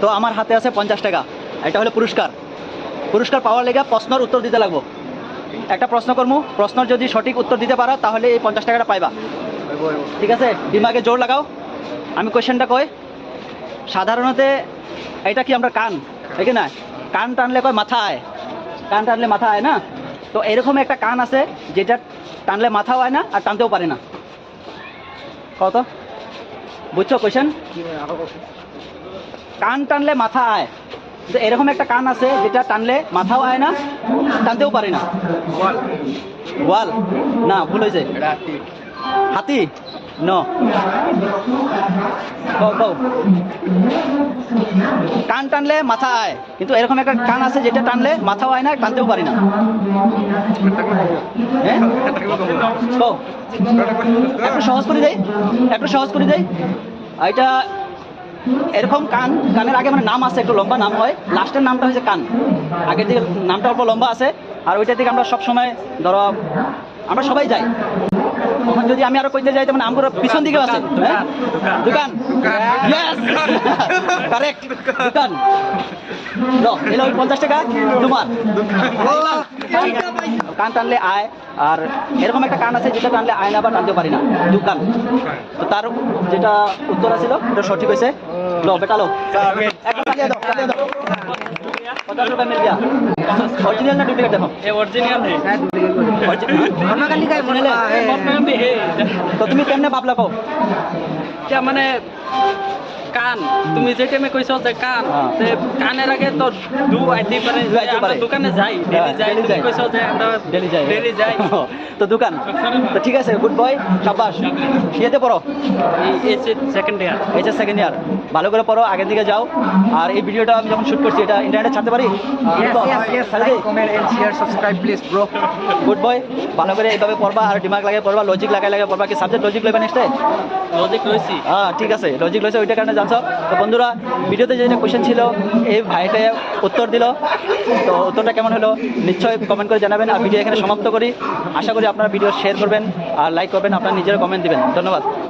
তো আমার হাতে আছে পঞ্চাশ টাকা। এটা হলো পুরস্কার। পুরস্কার পাওয়ার লেগে প্রশ্নের উত্তর দিতে লাগবো। একটা প্রশ্ন করব প্রশ্নের যদি সঠিক উত্তর দিতে পারো, তাহলে এই পঞ্চাশ টাকাটা পাইবা। ঠিক আছে? দিমাগে জোর লাগাও। আমি কোয়েশ্চেনটা কই? সাধারণত এটা কি আমরা কান? ঠিক না? কান টানলে কয় মাথা আয়। কান টানলে মাথা আয় না? তো এরকম একটা কান আছে, যেটা টানলে মাথাও আয় না, আর টানতেও পারে না। কত? বুঝছ কোয়েশন কান টানলে মাথা আয়। কিন্তু এরকম একটা কান আছে যেটা টানলে মাথাও আয় না টানতেও পারে না। ওয়াল না ভুল হয়েছে। হাতি? ন কও, কও। কান টানলে মাথা আয়। কিন্তু এরকম একটা কান আছে যেটা টানলে মাথাও আয় না টানতেও পারি না। হ্যাঁ। একটু সহজ করে দেই। একটু সহজ করে আর এটা এরকম কান কানের আগে মানে নাম আছে একটু লম্বা নাম হয়। লাস্টের নামটা হচ্ছে কান। আগের দিকে নামটা অল্প লম্বা আছে। আর ওইটা থেকে আমরা সব সময় ধরো আমরা সবাই যাই। যদি আমি আরও কইতে যাই তখন আমগুলো পিছন দিকে আছে। হ্যাঁ? দোকান। কারেক্ট দোকান। এলো পঞ্চাশ টাকা তোমার কান টানলে আয় আর এরকম একটা কান আছে যেটা টানলে আয় না বা টানতে পারি না। দোকান। তো তার যেটা উত্তর আছিল এটা সঠিক হয়েছে। লো বেটা লো। একটা তালিয়া দাও তালিয়া দাও পঞ্চাশ টাকা মিল গিয়া অরিজিনাল না ডুপ্লিকেট দেখো ये ओरिजिनल है Original है? मत भी है তো তুমি কেমনে ভাবলা কও क्या মানে কান তুমি যে টাইমে কইছো যে কান হ্যাঁ। তে কানের আগে তো দু আইতে পারে দু আইতে আমরা পারে। দোকানে যাই ডেলি হ্যাঁ, যাই daily তুমি যাই। কইছো যে আমরা ডেলি যাই ডেলি যাই তো দোকান তো ঠিক আছে গুড বয় সাবাস ইয়েতে পড়ো এই second year HS second year ভালো করে পড়ো আগের দিকে যাও। আর এই ভিডিওটা আমি যখন শুট করছি এটা ইন্টারনেটে ছাড়তে পারি? গুড বয় ভালো করে এইভাবে পড়বা আর দিমাগ লাগে পড়বা লজিক লাগাই লাগে পড়বা। কি সাবজেক্ট লজিক লইবা নেক্সটে লজিক লইছি। হ্যাঁ ঠিক আছে লজিক লইছে ওইটার কারণে জানছো। তো বন্ধুরা ভিডিওতে যেটা কোশ্চেন ছিল এই ভাইটা উত্তর দিল। তো উত্তরটা কেমন হলো নিশ্চয়ই কমেন্ট করে জানাবেন। আর ভিডিও এখানে সমাপ্ত করি। আশা করি আপনারা ভিডিও শেয়ার করবেন আর লাইক করবেন আপনার নিজেরা কমেন্ট দিবেন। ধন্যবাদ।